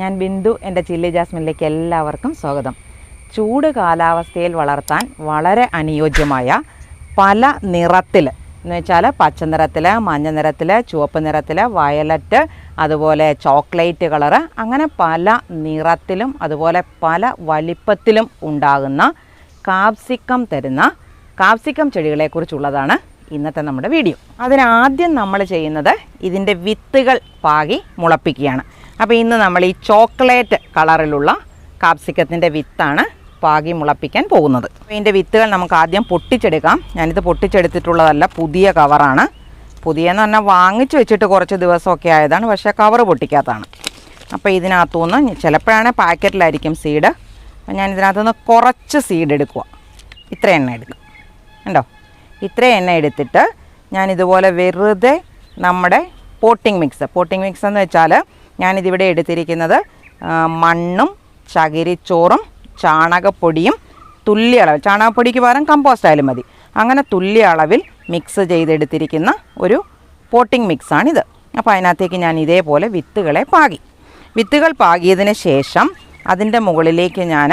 ഞാൻ ബിന്ദു എന്റെ ചില്ലി ജാസ്മിനിലേക്ക് എല്ലാവർക്കും സ്വാഗതം. ചൂട് കാലാവസ്ഥയിൽ വളർത്താൻ വളരെ അനുയോജ്യമായ പല നിറത്തിൽ എന്ന് വെച്ചാൽ പച്ച നിറത്തിൽ മഞ്ഞ നിറത്തിൽ ചുവപ്പ് നിറത്തിൽ വയലറ്റ് അതുപോലെ ചോക്ലേറ്റ് കളറ് അങ്ങനെ പല നിറത്തിലും അതുപോലെ പല വലിപ്പത്തിലും ഉണ്ടാകുന്ന കാപ്സിക്കം തരുന്ന കാപ്സിക്കം ചെടികളെക്കുറിച്ചുള്ളതാണ് ഇന്നത്തെ നമ്മുടെ വീഡിയോ. അതിനാദ്യം നമ്മൾ ചെയ്യുന്നത് ഇതിന്റെ വിത്തുകൾ പാകി മുളപ്പിക്കുകയാണ്. അപ്പോൾ ഇന്ന് നമ്മൾ ഈ ചോക്ലേറ്റ് കളറിലുള്ള കാപ്സിക്കത്തിന്റെ വിത്താണ് പാകി മുളപ്പിക്കാൻ പോകുന്നത്. ഇതിന്റെ വിത്തുകൾ നമുക്ക് ആദ്യം പൊട്ടിച്ചെടുക്കാം. ഞാനിത് പൊട്ടിച്ചെടുത്തിട്ടുള്ളതല്ല പുതിയ കവറാണ് പുതിയെന്ന് പറഞ്ഞാൽ വാങ്ങിച്ചു വെച്ചിട്ട് കുറച്ച് ദിവസമൊക്കെ ആയതാണ് പക്ഷേ കവർ പൊട്ടിക്കാത്തതാണ്. അപ്പോൾ ഇതിനകത്തുനിന്ന് ചിലപ്പോഴാണ് പാക്കറ്റിലായിരിക്കും സീഡ് അപ്പോൾ ഞാൻ ഇതിനകത്തുനിന്ന് കുറച്ച് സീഡ് എടുക്കുക. ഇത്ര എണ്ണ എടുക്കും. ഉണ്ടോ ഇത്ര എണ്ണ എടുത്തിട്ട് ഞാൻ ഇതുപോലെ വെറുതെ നമ്മുടെ പോട്ടിംഗ് മിക്സ് പോട്ടിംഗ് മിക്സ് എന്ന് വെച്ചാൽ ഞാനിതിവിടെ എടുത്തിരിക്കുന്നത് മണ്ണും ചകിരിച്ചോറും ചാണകപ്പൊടിയും തുല്യ അളവ് ചാണകപ്പൊടിക്ക് പകരം കമ്പോസ്റ്റ് ആയാലും മതി. അങ്ങനെ തുല്യ അളവിൽ മിക്സ് ചെയ്തെടുത്തിരിക്കുന്ന ഒരു പോട്ടിംഗ് മിക്സാണിത് അപ്പോൾ അതിനകത്തേക്ക് ഞാൻ ഇതേപോലെ വിത്തുകളെ പാകി. വിത്തുകൾ പാകിയതിന് ശേഷം അതിന്റെ മുകളിലേക്ക് ഞാൻ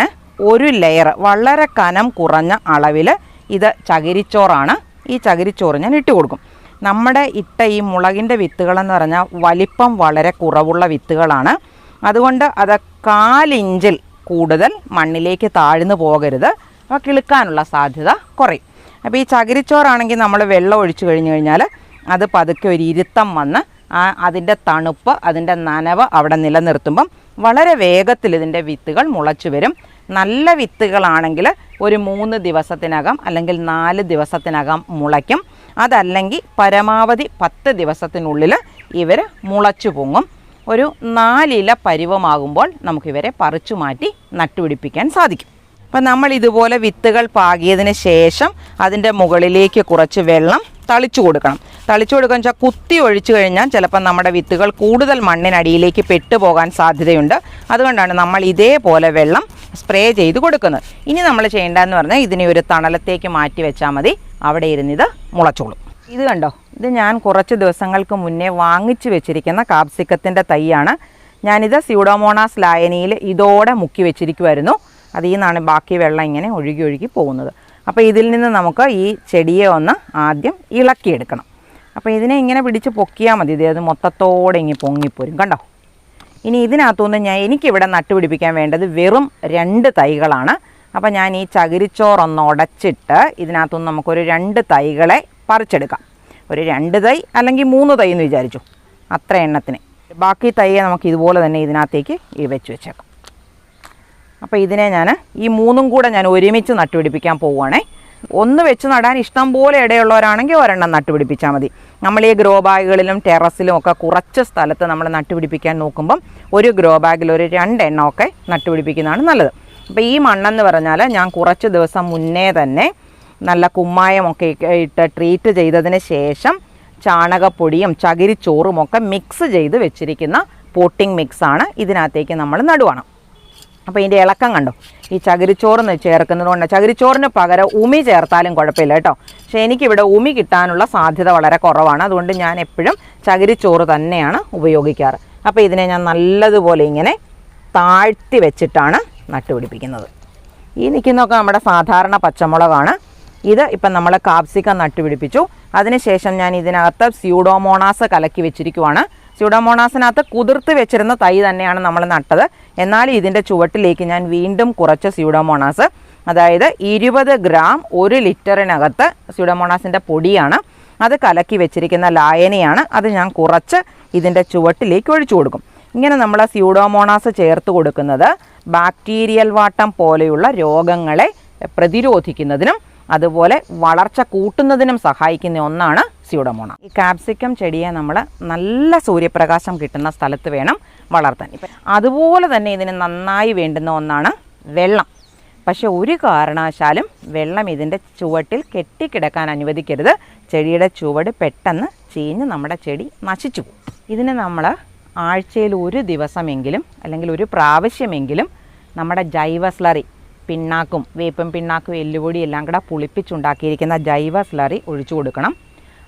ഒരു ലെയർ വളരെ കനം കുറഞ്ഞ അളവിൽ ഇത് ചകിരിച്ചോറാണ്. ഈ ചകിരിച്ചോറ് ഞാൻ ഇട്ട് കൊടുക്കും. നമ്മുടെ ഇട്ട ഈ മുളകിന്റെ വിത്തുകളെന്ന് പറഞ്ഞാൽ വലിപ്പം വളരെ കുറവുള്ള വിത്തുകളാണ്. അതുകൊണ്ട് അത് കാലിഞ്ചിൽ കൂടുതൽ മണ്ണിലേക്ക് താഴ്ന്നു പോകരുത്. അപ്പോൾ കിളുക്കാനുള്ള സാധ്യത കുറയും. അപ്പോൾ ഈ ചകിരിച്ചോറാണെങ്കിൽ നമ്മൾ വെള്ളം ഒഴിച്ചു കഴിഞ്ഞ് കഴിഞ്ഞാൽ അത് പതുക്കെ ഒരു ഇരുത്തം വന്ന് ആ അതിന്റെ തണുപ്പ് അതിന്റെ നനവ് അവിടെ നിലനിർത്തുമ്പം വളരെ വേഗത്തിൽ ഇതിന്റെ വിത്തുകൾ മുളച്ചു വരും. നല്ല വിത്തുകളാണെങ്കിൽ ഒരു മൂന്ന് ദിവസത്തിനകം അല്ലെങ്കിൽ നാല് ദിവസത്തിനകം മുളയ്ക്കും. അതല്ലെങ്കിൽ പരമാവധി പത്ത് ദിവസത്തിനുള്ളിൽ ഇവർ മുളച്ചു പൊങ്ങും. ഒരു നാലില പരുവമാകുമ്പോൾ നമുക്കിവരെ പറിച്ചു മാറ്റി നട്ടുപിടിപ്പിക്കാൻ സാധിക്കും. അപ്പം നമ്മൾ ഇതുപോലെ വിത്തുകൾ പാകിയതിന് ശേഷം അതിന്റെ മുകളിലേക്ക് കുറച്ച് വെള്ളം തളിച്ചു കൊടുക്കണം. തളിച്ചു കൊടുക്കുക വെച്ചാൽ കുത്തി ഒഴിച്ചു കഴിഞ്ഞാൽ ചിലപ്പോൾ നമ്മുടെ വിത്തുകൾ കൂടുതൽ മണ്ണിനടിയിലേക്ക് പെട്ടുപോകാൻ സാധ്യതയുണ്ട്. അതുകൊണ്ടാണ് നമ്മൾ ഇതേപോലെ വെള്ളം സ്പ്രേ ചെയ്ത് കൊടുക്കുന്നത്. ഇനി നമ്മൾ ചെയ്യേണ്ടതെന്ന് പറഞ്ഞാൽ ഇതിനെ ഒരു തണലത്തേക്ക് മാറ്റി വെച്ചാൽ മതി. അവിടെ ഇരുന്നിത് മുളച്ചോളും. ഇത് കണ്ടോ? ഇത് ഞാൻ കുറച്ച് ദിവസങ്ങൾക്ക് മുന്നേ വാങ്ങിച്ചു വെച്ചിരിക്കുന്ന കാപ്സിക്കത്തിന്റെ തൈയാണ്. ഞാനിത് സ്യൂഡോമോണാസ് ലായനിയിൽ ഇതോടെ മുക്കി വെച്ചിരിക്കുമായിരുന്നു അതിൽ നിന്നാണ് ബാക്കി വെള്ളം ഇങ്ങനെ ഒഴുകി ഒഴുകി പോകുന്നത്. അപ്പോൾ ഇതിൽ നിന്ന് നമുക്ക് ഈ ചെടിയെ ഒന്ന് ആദ്യം ഇളക്കിയെടുക്കണം. അപ്പോൾ ഇതിനെ ഇങ്ങനെ പിടിച്ച് പൊക്കിയാൽ മതി. ഇത് മൊത്തത്തോടെ ഇങ്ങനെ പൊങ്ങിപ്പോരും. കണ്ടോ? ഇനി ഇതിനകത്തുനിന്ന് ഞാൻ എനിക്കിവിടെ നട്ടുപിടിപ്പിക്കാൻ വേണ്ടത് വെറും രണ്ട് തൈകളാണ്. അപ്പോൾ ഞാൻ ഈ ചകിരിച്ചോറൊന്ന് ഉടച്ചിട്ട് ഇതിനകത്തുനിന്ന് നമുക്കൊരു രണ്ട് തൈകളെ പറിച്ചെടുക്കാം. ഒരു രണ്ട് തൈ അല്ലെങ്കിൽ മൂന്ന് തൈ എന്ന് വിചാരിച്ചു. അത്ര എണ്ണത്തിന്. ബാക്കി തൈയെ നമുക്ക് ഇതുപോലെ തന്നെ ഇതിനകത്തേക്ക് ഈ വെച്ച് വെച്ചേക്കാം. അപ്പോൾ ഇതിനെ ഞാൻ ഈ മൂന്നും കൂടെ ഞാൻ ഒരുമിച്ച് നട്ടുപിടിപ്പിക്കാൻ പോവുകയാണേ ഒന്ന് വെച്ച് നടാൻ ഇഷ്ടം പോലെ ഇടയുള്ളവരാണെങ്കിൽ ഒരെണ്ണം നട്ടുപിടിപ്പിച്ചാൽ മതി. നമ്മൾ ഈ ഗ്രോ ബാഗുകളിലും ടെറസിലും ഒക്കെ കുറച്ച് സ്ഥലത്ത് നമ്മൾ നട്ടുപിടിപ്പിക്കാൻ നോക്കുമ്പം ഒരു ഗ്രോ ബാഗിൽ ഒരു രണ്ടെണ്ണമൊക്കെ നട്ടുപിടിപ്പിക്കുന്നതാണ് നല്ലത്. അപ്പോൾ ഈ മണ്ണെന്ന് പറഞ്ഞാൽ ഞാൻ കുറച്ച് ദിവസം മുന്നേ തന്നെ നല്ല കുമ്മായമൊക്കെ ഇട്ട് ട്രീറ്റ് ചെയ്തതിന് ശേഷം ചാണകപ്പൊടിയും ചകിരിച്ചോറും ഒക്കെ മിക്സ് ചെയ്ത് വെച്ചിരിക്കുന്ന പോട്ടിംഗ് മിക്സാണ് ഇതിനകത്തേക്ക് നമ്മൾ നടുവാണ്. അപ്പോൾ ഇതിന്റെ ഇളക്കം കണ്ടോ? ഈ ചകിരിച്ചോറ് ചേർക്കുന്നത് കൊണ്ട്. ചകിരിച്ചോറിന് പകരം ഉമി ചേർത്താലും കുഴപ്പമില്ല കേട്ടോ. പക്ഷേ എനിക്കിവിടെ ഉമി കിട്ടാനുള്ള സാധ്യത വളരെ കുറവാണ്. അതുകൊണ്ട് ഞാൻ എപ്പോഴും ചകിരിച്ചോറ് തന്നെയാണ് ഉപയോഗിക്കാറ്. അപ്പോൾ ഇതിനെ ഞാൻ നല്ലതുപോലെ ഇങ്ങനെ താഴ്ത്തി വെച്ചിട്ടാണ് നട്ടുപിടിപ്പിക്കുന്നത്. ഈ നിൽക്കുന്നതൊക്കെ നമ്മുടെ സാധാരണ പച്ചമുളകാണ്. ഇത് ഇപ്പം നമ്മൾ കാപ്സിക്ക നട്ടുപിടിപ്പിച്ചു. അതിനുശേഷം ഞാൻ ഇതിനകത്ത് സ്യൂഡോമോണാസ് കലക്കി വെച്ചിരിക്കുവാണ്. സ്യൂഡോമോണാസിനകത്ത് കുതിർത്ത് വെച്ചിരുന്ന തൈ തന്നെയാണ് നമ്മൾ നട്ടത്. എന്നാൽ ഇതിന്റെ ചുവട്ടിലേക്ക് ഞാൻ വീണ്ടും കുറച്ച് സ്യൂഡോമോണാസ്. അതായത് ഇരുപത് ഗ്രാം ഒരു ലിറ്ററിനകത്ത് സ്യൂഡോമോണാസിന്റെ പൊടിയാണ്. അത് കലക്കി വെച്ചിരിക്കുന്ന ലായനിയാണ്. അത് ഞാൻ കുറച്ച് ഇതിന്റെ ചുവട്ടിലേക്ക് ഒഴിച്ചു കൊടുക്കും. ഇങ്ങനെ നമ്മൾ സ്യൂഡോമോണാസ് ചേർത്ത് കൊടുക്കുന്നത്. ബാക്ടീരിയൽ വാട്ടം പോലെയുള്ള രോഗങ്ങളെ പ്രതിരോധിക്കുന്നതിനും അതുപോലെ വളർച്ച കൂട്ടുന്നതിനും സഹായിക്കുന്ന ഒന്നാണ് സ്യൂഡമോണ. ഈ കാപ്സിക്കം ചെടിയെ നമ്മൾ നല്ല സൂര്യപ്രകാശം കിട്ടുന്ന സ്ഥലത്ത് വേണം വളർത്താൻ. ഇപ്പം അതുപോലെ തന്നെ ഇതിന് നന്നായി വേണ്ടുന്ന ഒന്നാണ് വെള്ളം. പക്ഷെ ഒരു കാരണവശാലും വെള്ളം ഇതിന്റെ ചുവട്ടിൽ കെട്ടിക്കിടക്കാൻ അനുവദിക്കരുത്. ചെടിയുടെ ചുവട് പെട്ടെന്ന് ചീഞ്ഞ് നമ്മുടെ ചെടി നശിച്ചു പോകും. ഇതിന് നമ്മൾ ആഴ്ചയിൽ ഒരു ദിവസമെങ്കിലും അല്ലെങ്കിൽ ഒരു പ്രാവശ്യമെങ്കിലും നമ്മുടെ ജൈവ സ്ലറി പിണ്ണാക്കും വേപ്പും പിണ്ണാക്കും എല്ലുപൊടി എല്ലാം കൂടെ പുളിപ്പിച്ചുണ്ടാക്കിയിരിക്കുന്ന ജൈവ സ്ലറി ഒഴിച്ചു കൊടുക്കണം.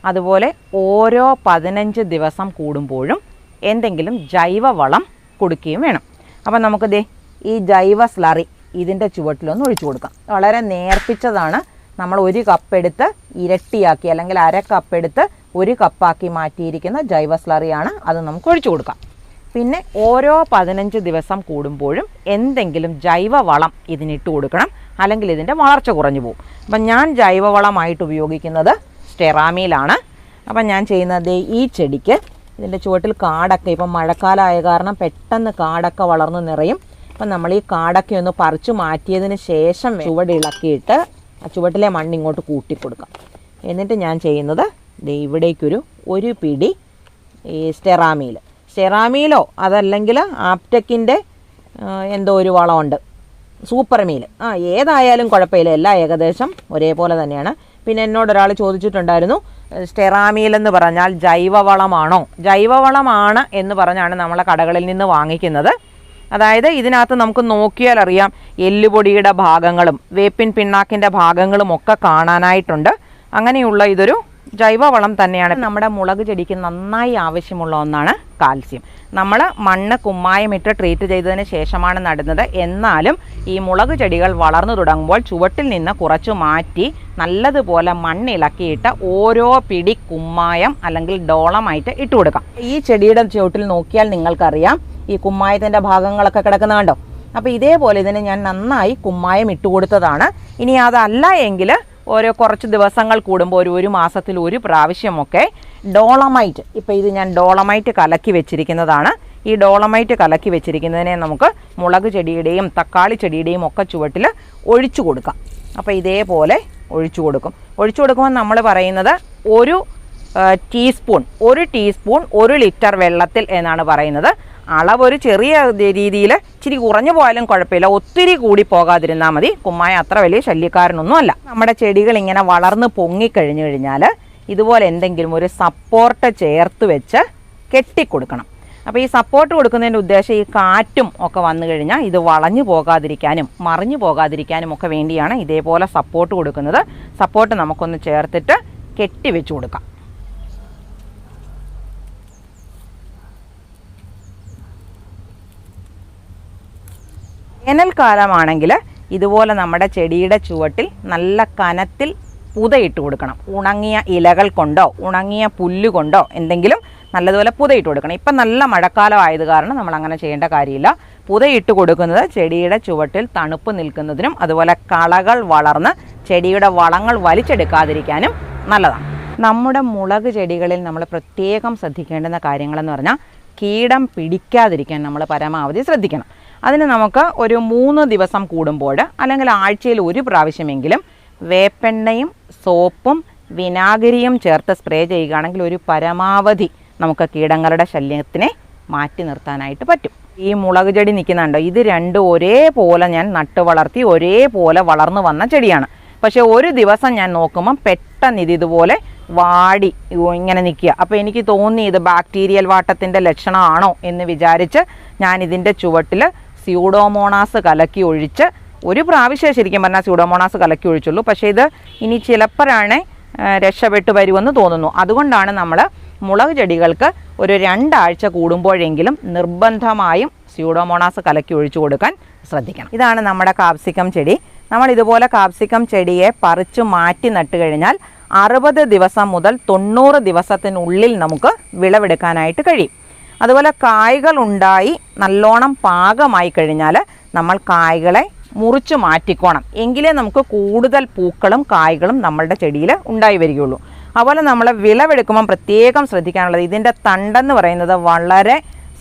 അതുപോലെ ഓരോ പതിനഞ്ച് ദിവസം കൂടുമ്പോഴും എന്തെങ്കിലും ജൈവവളം കൊടുക്കുകയും വേണം. അപ്പം നമുക്ക് ദേ ഈ ജൈവ സ്ലറി ഇതിന്റെ ചുവട്ടിലൊന്ന് ഒഴിച്ചു കൊടുക്കാം. വളരെ നേർപ്പിച്ചതാണ്. നമ്മൾ ഒരു കപ്പെടുത്ത് ഇരട്ടിയാക്കി അല്ലെങ്കിൽ അര കപ്പ് എടുത്ത് ഒരു കപ്പാക്കി മാറ്റിയിരിക്കുന്ന ജൈവ സ്ലറിയാണ് അത് നമുക്ക് ഒഴിച്ചു കൊടുക്കാം. പിന്നെ ഓരോ പതിനഞ്ച് ദിവസം കൂടുമ്പോഴും എന്തെങ്കിലും ജൈവവളം ഇതിനിട്ട് കൊടുക്കണം. അല്ലെങ്കിൽ ഇതിന്റെ വളർച്ച കുറഞ്ഞു പോകും. അപ്പം ഞാൻ ജൈവവളമായിട്ട് ഉപയോഗിക്കുന്നത് സ്റ്റെറാമിയിലാണ് അപ്പം ഞാൻ ചെയ്യുന്നത് ഈ ചെടിക്ക് ഇതിന്റെ ചുവട്ടിൽ കാടൊക്കെ ഇപ്പം മഴക്കാലമായ കാരണം പെട്ടെന്ന് കാടൊക്കെ വളർന്നു നിറയും. അപ്പം നമ്മൾ ഈ കാടൊക്കെ ഒന്ന് പറിച്ചു മാറ്റിയതിന് ശേഷം ചുവട് ഇളക്കിയിട്ട് ആ ചുവട്ടിലെ മണ്ണ് ഇങ്ങോട്ട് കൊടുക്കാം എന്നിട്ട് ഞാൻ ചെയ്യുന്നത് ഇവിടേക്കൊരു ഒരു പിടി ഈ സ്റ്റെറാമീൽ. സ്റ്റെറാമീലോ അതല്ലെങ്കിൽ ആപ്റ്റക്കിന്റെ എന്തോ ഒരു വളമുണ്ട്. സൂപ്പർ മീൽ ആ ഏതായാലും കുഴപ്പമില്ല. എല്ലാം ഏകദേശം ഒരേപോലെ തന്നെയാണ്. പിന്നെ എന്നോട് ഒരാൾ ചോദിച്ചിട്ടുണ്ടായിരുന്നു സ്റ്റെറാമീൽ എന്ന് പറഞ്ഞാൽ ജൈവവളമാണോ? ജൈവവളമാണ് എന്ന് പറഞ്ഞാണ് നമ്മളെ കടകളിൽ നിന്ന് വാങ്ങിക്കുന്നത്. അതായത് ഇതിനകത്ത് നമുക്ക് നോക്കിയാൽ അറിയാം എല്ലുപൊടിയുടെ ഭാഗങ്ങളും വേപ്പിൻ പിണ്ണാക്കിന്റെ ഭാഗങ്ങളും ഒക്കെ കാണാനായിട്ടുണ്ട്. അങ്ങനെയുള്ള ഇതൊരു ജൈവവളം തന്നെയാണ്. നമ്മുടെ മുളക് ചെടിക്ക് നന്നായി ആവശ്യമുള്ള ഒന്നാണ് കാൽസ്യം. നമ്മൾ മണ്ണ് കുമ്മായമിട്ട് ട്രീറ്റ് ചെയ്തതിന് ശേഷമാണ് നടുന്നത്. എന്നാലും ഈ മുളക് ചെടികൾ വളർന്നു തുടങ്ങുമ്പോൾ ചുവട്ടിൽ നിന്ന് കുറച്ച് മാറ്റി നല്ലതുപോലെ മണ്ണിളക്കിയിട്ട് ഓരോ പിടി കുമ്മായം അല്ലെങ്കിൽ ഡോളമായിട്ട് ഇട്ട് കൊടുക്കാം. ഈ ചെടിയുടെ ചുവട്ടിൽ നോക്കിയാൽ നിങ്ങൾക്കറിയാം ഈ കുമ്മായത്തിന്റെ ഭാഗങ്ങളൊക്കെ കിടക്കുന്ന കണ്ടോ അപ്പോൾ ഇതേപോലെ ഇതിന് ഞാൻ നന്നായി കുമ്മായം ഇട്ട് കൊടുത്തതാണ്. ഇനി അതല്ല എങ്കിൽ ഓരോ കുറച്ച് ദിവസങ്ങൾ കൂടുമ്പോൾ ഒരു ഒരു മാസത്തിൽ ഒരു പ്രാവശ്യമൊക്കെ ഡോളമൈറ്റ് ഇപ്പോൾ ഇത് ഞാൻ ഡോളമൈറ്റ് കലക്കി വെച്ചിരിക്കുന്നതാണ്. ഈ ഡോളമൈറ്റ് കലക്കി വെച്ചിരിക്കുന്നതിനെ നമുക്ക് മുളക് ചെടിയുടെയും തക്കാളി ചെടിയുടെയും ഒക്കെ ചുവട്ടിൽ ഒഴിച്ചു കൊടുക്കാം. അപ്പോൾ ഇതേപോലെ ഒഴിച്ചു കൊടുക്കും. ഒഴിച്ചു കൊടുക്കുമ്പോൾ നമ്മൾ പറയുന്നത് ഒരു ടീസ്പൂൺ ഒരു ടീസ്പൂൺ ഒരു ലിറ്റർ വെള്ളത്തിൽ എന്നാണ് പറയുന്നത്. അളവ് ഒരു ചെറിയ രീതിയിൽ ഇച്ചിരി കുറഞ്ഞു പോയാലും കുഴപ്പമില്ല. ഒത്തിരി കൂടി പോകാതിരുന്നാൽ മതി. കുമ്മായ അത്ര വലിയ ശല്യക്കാരനൊന്നും അല്ല നമ്മുടെ ചെടികൾ ഇങ്ങനെ വളർന്ന് പൊങ്ങിക്കഴിഞ്ഞു കഴിഞ്ഞാൽ ഇതുപോലെ എന്തെങ്കിലും ഒരു സപ്പോർട്ട് ചേർത്ത് വെച്ച് കെട്ടിക്കൊടുക്കണം. അപ്പോൾ ഈ സപ്പോർട്ട് കൊടുക്കുന്നതിന്റെ ഉദ്ദേശം ഈ കാറ്റും ഒക്കെ വന്നു കഴിഞ്ഞാൽ ഇത് വളഞ്ഞു പോകാതിരിക്കാനും മറിഞ്ഞു പോകാതിരിക്കാനും ഒക്കെ വേണ്ടിയാണ് ഇതേപോലെ സപ്പോർട്ട് കൊടുക്കുന്നത്. സപ്പോർട്ട് നമുക്കൊന്ന് ചേർത്തിട്ട് കെട്ടി വെച്ച് കൊടുക്കാം. വേനൽക്കാലമാണെങ്കിൽ ഇതുപോലെ നമ്മുടെ ചെടിയുടെ ചുവട്ടിൽ നല്ല കനത്തിൽ പുതയിട്ട് കൊടുക്കണം. ഉണങ്ങിയ ഇലകൾ കൊണ്ടോ ഉണങ്ങിയ പുല്ല് കൊണ്ടോ എന്തെങ്കിലും നല്ലതുപോലെ പുതയിട്ട് കൊടുക്കണം. ഇപ്പം നല്ല മഴക്കാലം ആയത് കാരണം നമ്മൾ അങ്ങനെ ചെയ്യേണ്ട കാര്യമില്ല. പുതയിട്ട് കൊടുക്കുന്നത് ചെടിയുടെ ചുവട്ടിൽ തണുപ്പ് നിൽക്കുന്നതിനും അതുപോലെ കളകൾ വളർന്ന് ചെടിയുടെ വളങ്ങൾ വലിച്ചെടുക്കാതിരിക്കാനും നല്ലതാണ്. നമ്മുടെ മുളക് ചെടികളിൽ നമ്മൾ പ്രത്യേകം ശ്രദ്ധിക്കേണ്ടുന്ന കാര്യങ്ങളെന്ന് പറഞ്ഞാൽ കീടം പിടിക്കാതിരിക്കാൻ നമ്മൾ പരമാവധി ശ്രദ്ധിക്കണം. അതിന് നമുക്ക് ഒരു മൂന്ന് ദിവസം കൂടുമ്പോൾ അല്ലെങ്കിൽ ആഴ്ചയിൽ ഒരു പ്രാവശ്യമെങ്കിലും വേപ്പെണ്ണയും സോപ്പും വിനാഗിരിയും ചേർത്ത് സ്പ്രേ ചെയ്യുകയാണെങ്കിൽ ഒരു പരമാവധി നമുക്ക് കീടങ്ങളുടെ ശല്യത്തിനെ മാറ്റി നിർത്താനായിട്ട് പറ്റും. ഈ മുളക് ചെടി നിൽക്കുന്നുണ്ടോ? ഇത് രണ്ടും ഒരേപോലെ ഞാൻ നട്ട് വളർത്തി ഒരേപോലെ വളർന്നു വന്ന ചെടിയാണ്. പക്ഷേ ഒരു ദിവസം ഞാൻ നോക്കുമ്പം പെട്ടെന്ന് ഇത് ഇതുപോലെ വാടി ഇങ്ങനെ നിൽക്കുക. അപ്പോൾ എനിക്ക് തോന്നി ഇത് ബാക്ടീരിയൽ വാട്ടത്തിന്റെ ലക്ഷണമാണോ എന്ന് വിചാരിച്ച് ഞാൻ ഇതിന്റെ ചുവട്ടിൽ സ്യൂഡോമോണാസ് കലക്കി ഒഴിച്ച് ഒരു പ്രാവശ്യം ശരിക്കും പറഞ്ഞാൽ സ്യൂഡോമോണാസ് കലക്കി ഒഴിച്ചുള്ളൂ. പക്ഷേ ഇത് ഇനി ചിലപ്പോഴാണ് രക്ഷപ്പെട്ട് വരുമെന്ന് തോന്നുന്നു. അതുകൊണ്ടാണ് നമ്മൾ മുളക് ചെടികൾക്ക് ഒരു രണ്ടാഴ്ച കൂടുമ്പോഴെങ്കിലും നിർബന്ധമായും സ്യൂഡോമോണാസ് കലക്കി ഒഴിച്ചു കൊടുക്കാൻ ശ്രദ്ധിക്കണം. ഇതാണ് നമ്മുടെ കാപ്സിക്കം ചെടി. നമ്മൾ ഇതുപോലെ കാപ്സിക്കം ചെടിയെ പറിച്ചു മാറ്റി നട്ട് കഴിഞ്ഞാൽ അറുപത് ദിവസം മുതൽ തൊണ്ണൂറ് ദിവസത്തിനുള്ളിൽ നമുക്ക് വിളവെടുക്കാനായിട്ട് കഴിയും. അതുപോലെ കായ്കൾ ഉണ്ടായി നല്ലോണം പാകമായി കഴിഞ്ഞാൽ നമ്മൾ കായ്കളെ മുറിച്ച് മാറ്റിക്കോണം. എങ്കിലേ നമുക്ക് കൂടുതൽ പൂക്കളും കായ്കളും നമ്മളുടെ ചെടിയിൽ ഉണ്ടായി വരികയുള്ളൂ. അതുപോലെ നമ്മൾ വിളവെടുക്കുമ്പം പ്രത്യേകം ശ്രദ്ധിക്കാനുള്ളത് ഇതിന്റെ തണ്ടെന്ന് പറയുന്നത് വളരെ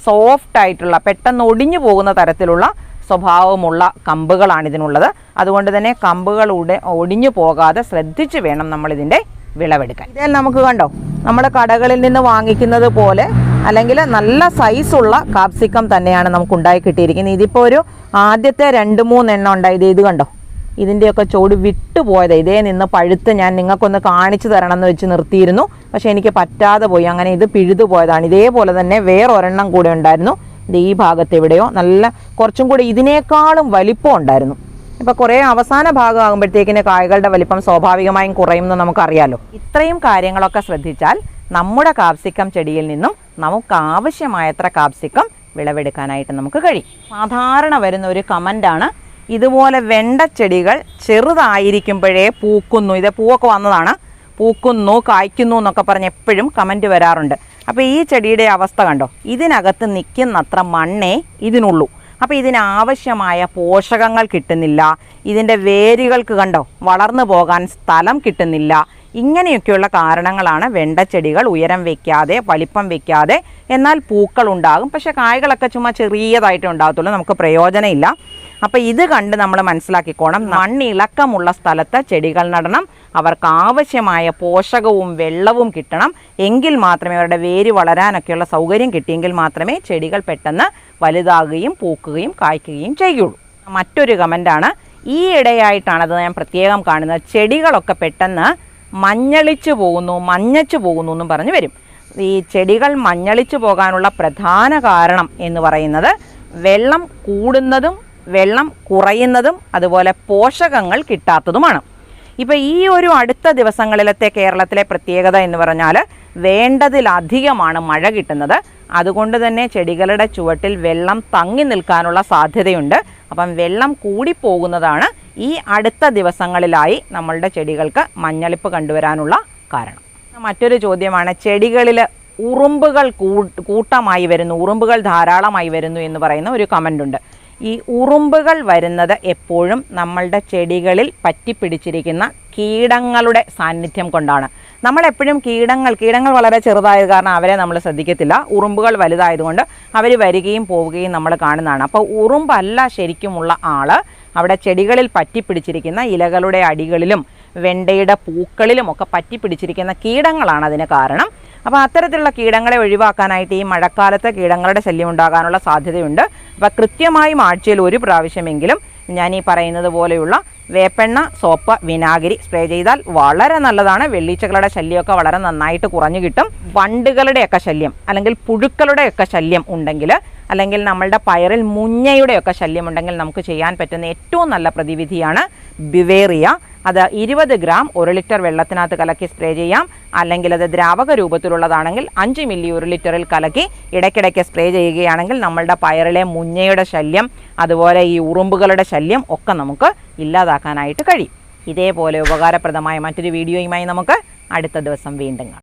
സോഫ്റ്റ് ആയിട്ടുള്ള പെട്ടെന്ന് ഒടിഞ്ഞു പോകുന്ന തരത്തിലുള്ള സ്വഭാവമുള്ള കമ്പുകളാണ് ഇതിനുള്ളത്. അതുകൊണ്ട് തന്നെ കമ്പുകളുടെ ഒടിഞ്ഞു പോകാതെ ശ്രദ്ധിച്ച് വേണം നമ്മളിതിന്റെ വിളവെടുക്കാൻ. ഇതിൽ നമുക്ക് കണ്ടോ നമ്മുടെ കടകളിൽ നിന്ന് വാങ്ങിക്കുന്നത് പോലെ അല്ലെങ്കിൽ നല്ല സൈസുള്ള കാപ്സിക്കം തന്നെയാണ് നമുക്ക് ഉണ്ടായി കിട്ടിയിരിക്കുന്നത്. ഇതിപ്പോൾ ഒരു ആദ്യത്തെ രണ്ട് മൂന്നെണ്ണം ഉണ്ടായത് ഇത് കണ്ടോ? ഇതിന്റെയൊക്കെ ചോട് വിട്ടുപോയത് ഇതേ നിന്ന് പഴുത്ത് ഞാൻ നിങ്ങൾക്കൊന്ന് കാണിച്ചു തരണം എന്ന് വെച്ച് നിർത്തിയിരുന്നു. പക്ഷേ എനിക്ക് പറ്റാതെ പോയി. അങ്ങനെ ഇത് പിഴുതു പോയതാണ്. ഇതേപോലെ തന്നെ വേറൊരെണ്ണം കൂടെ ഉണ്ടായിരുന്നു. ഇത് ഈ ഭാഗത്ത് എവിടെയോ നല്ല കുറച്ചും കൂടി ഇതിനേക്കാളും വലിപ്പം ഉണ്ടായിരുന്നു. ഇപ്പൊ കുറേ അവസാന ഭാഗം ആകുമ്പോഴത്തേക്കിന് കായകളുടെ വലിപ്പം സ്വാഭാവികമായും കുറയുമെന്ന് നമുക്കറിയാലോ. ഇത്രയും കാര്യങ്ങളൊക്കെ ശ്രദ്ധിച്ചാൽ നമ്മുടെ കാപ്സിക്കം ചെടിയിൽ നിന്നും നമുക്ക് ആവശ്യമായത്ര കാപ്സിക്കം വിളവെടുക്കാനായിട്ട് നമുക്ക് കഴിയും. സാധാരണ വരുന്ന ഒരു കമന്റാണ് ഇതുപോലെ വെണ്ടച്ചെടികൾ ചെറുതായിരിക്കുമ്പോഴേ പൂക്കുന്നു. ഇത് പൂവൊക്കെ വന്നതാണ്. പൂക്കുന്നു കായ്ക്കുന്നു എന്നൊക്കെ പറഞ്ഞ് എപ്പോഴും കമന്റ് വരാറുണ്ട്. അപ്പോൾ ഈ ചെടിയുടെ അവസ്ഥ കണ്ടോ? ഇതിനകത്ത് നിൽക്കുന്നത്ര മണ്ണേ ഇതിനുള്ളൂ. അപ്പോൾ ഇതിനാവശ്യമായ പോഷകങ്ങൾ കിട്ടുന്നില്ല. ഇതിന്റെ വേരുകൾക്ക് കണ്ടോ? വളർന്നു പോകാൻ സ്ഥലം കിട്ടുന്നില്ല. ഇങ്ങനെയൊക്കെയുള്ള കാരണങ്ങളാണ് വെണ്ടച്ചെടികൾ ഉയരം വെക്കാതെ വലിപ്പം വെക്കാതെ എന്നാൽ പൂക്കൾ ഉണ്ടാകും. പക്ഷേ കായകളൊക്കെ ചുമ്മാ ചെറിയതായിട്ട് ഉണ്ടാകത്തുള്ളൂ നമുക്ക് പ്രയോജനമില്ല. അപ്പോൾ ഇത് കണ്ട് നമ്മൾ മനസ്സിലാക്കിക്കോണം. മണ്ണിളക്കമുള്ള സ്ഥലത്ത് ചെടികൾ നടണം. അവർക്ക് ആവശ്യമായ പോഷകവും വെള്ളവും കിട്ടണം. എങ്കിൽ മാത്രമേ അവരുടെ വേര് വളരാനൊക്കെയുള്ള സൗകര്യം കിട്ടിയെങ്കിൽ മാത്രമേ ചെടികൾ പെട്ടെന്ന് വലുതാകുകയും പൂക്കുകയും കായ്ക്കുകയും ചെയ്യുള്ളൂ. മറ്റൊരു കമന്റാണ് ഈ ഇടയായിട്ടാണത് ഞാൻ പ്രത്യേകം കാണുന്നത്. ചെടികളൊക്കെ പെട്ടെന്ന് മഞ്ഞളിച്ചു പോകുന്നു മഞ്ഞച്ചു പോകുന്നു എന്നും പറഞ്ഞു വരും. ഈ ചെടികൾ മഞ്ഞളിച്ചു പോകാനുള്ള പ്രധാന കാരണം എന്ന് പറയുന്നത് വെള്ളം കൂടുന്നതും വെള്ളം കുറയുന്നതും അതുപോലെ പോഷകങ്ങൾ കിട്ടാത്തതുമാണ്. ഇപ്പോൾ ഈ ഒരു അടുത്ത ദിവസങ്ങളിലത്തെ കേരളത്തിലെ പ്രത്യേകത എന്ന് പറഞ്ഞാൽ വേണ്ടതിലധികമാണ് മഴ കിട്ടുന്നത്. അതുകൊണ്ട് തന്നെ ചെടികളുടെ ചുവട്ടിൽ വെള്ളം തങ്ങി നിൽക്കാനുള്ള സാധ്യതയുണ്ട്. അപ്പം വെള്ളം കൂടിപ്പോകുന്നതാണ് ഈ അടുത്ത ദിവസങ്ങളിലായി നമ്മളുടെ ചെടികൾക്ക് മഞ്ഞളിപ്പ് കണ്ടുവരാനുള്ള കാരണം. മറ്റൊരു ചോദ്യമാണ് ചെടികളിൽ ഉറുമ്പുകൾ കൂട്ടമായി വരുന്നു ഉറുമ്പുകൾ ധാരാളമായി വരുന്നു എന്ന് പറയുന്ന ഒരു കമന്റ് ഉണ്ട്. ഈ ഉറുമ്പുകൾ വരുന്നത് എപ്പോഴും നമ്മളുടെ ചെടികളിൽ പറ്റിപ്പിടിച്ചിരിക്കുന്ന കീടങ്ങളുടെ സാന്നിധ്യം കൊണ്ടാണ്. നമ്മളെപ്പോഴും കീടങ്ങൾ കീടങ്ങൾ വളരെ ചെറുതായത് കാരണം അവരെ നമ്മൾ ശ്രദ്ധിക്കത്തില്ല. ഉറുമ്പുകൾ വലുതായതുകൊണ്ട് അവർ വരികയും പോവുകയും നമ്മൾ കാണുന്നതാണ്. അപ്പോൾ ഉറുമ്പല്ല ശരിക്കുമുള്ള ആൾ അവിടെ ചെടികളിൽ പറ്റിപ്പിടിച്ചിരിക്കുന്ന ഇലകളുടെ അടികളിലും വെണ്ടയുടെ പൂക്കളിലും ഒക്കെ പറ്റിപ്പിടിച്ചിരിക്കുന്ന കീടങ്ങളാണ് അതിന് കാരണം. അപ്പോൾ അത്തരത്തിലുള്ള കീടങ്ങളെ ഒഴിവാക്കാനായിട്ട് ഈ മഴക്കാലത്തെ കീടങ്ങളുടെ ശല്യം ഉണ്ടാകാനുള്ള സാധ്യതയുണ്ട്. അപ്പോൾ കൃത്യമായും ആഴ്ചയിൽ ഒരു പ്രാവശ്യമെങ്കിലും ഞാൻ ഈ പറയുന്നത് പോലെയുള്ള വേപ്പെണ്ണ സോപ്പ് വിനാഗിരി സ്പ്രേ ചെയ്താൽ വളരെ നല്ലതാണ്. വെള്ളീച്ചകളുടെ ശല്യമൊക്കെ വളരെ നന്നായിട്ട് കുറഞ്ഞു കിട്ടും. വണ്ടുകളുടെയൊക്കെ ശല്യം അല്ലെങ്കിൽ പുഴുക്കളുടെയൊക്കെ ശല്യം ഉണ്ടെങ്കിൽ അല്ലെങ്കിൽ നമ്മളുടെ പയറിൽ മുഞ്ഞയുടെയൊക്കെ ശല്യം ഉണ്ടെങ്കിൽ നമുക്ക് ചെയ്യാൻ പറ്റുന്ന ഏറ്റവും നല്ല പ്രതിവിധിയാണ് ബിവേറിയ. അത് ഇരുപത് ഗ്രാം ഒരു ലിറ്റർ വെള്ളത്തിനകത്ത് കലക്കി സ്പ്രേ ചെയ്യാം. അല്ലെങ്കിൽ അത് ദ്രാവക രൂപത്തിലുള്ളതാണെങ്കിൽ അഞ്ച് മില്ലി ഒരു ലിറ്ററിൽ കലക്കി ഇടയ്ക്കിടയ്ക്ക് സ്പ്രേ ചെയ്യുകയാണെങ്കിൽ നമ്മളുടെ പയറിലെ മുഞ്ഞയുടെ ശല്യം അതുപോലെ ഈ ഉറുമ്പുകളുടെ ശല്യം ഒക്കെ നമുക്ക് ഇല്ലാതാക്കാനായിട്ട് കഴിയും. ഇതേപോലെ ഉപകാരപ്രദമായ മറ്റൊരു വീഡിയോയുമായി നമുക്ക് അടുത്ത ദിവസം വീണ്ടും കാണാം.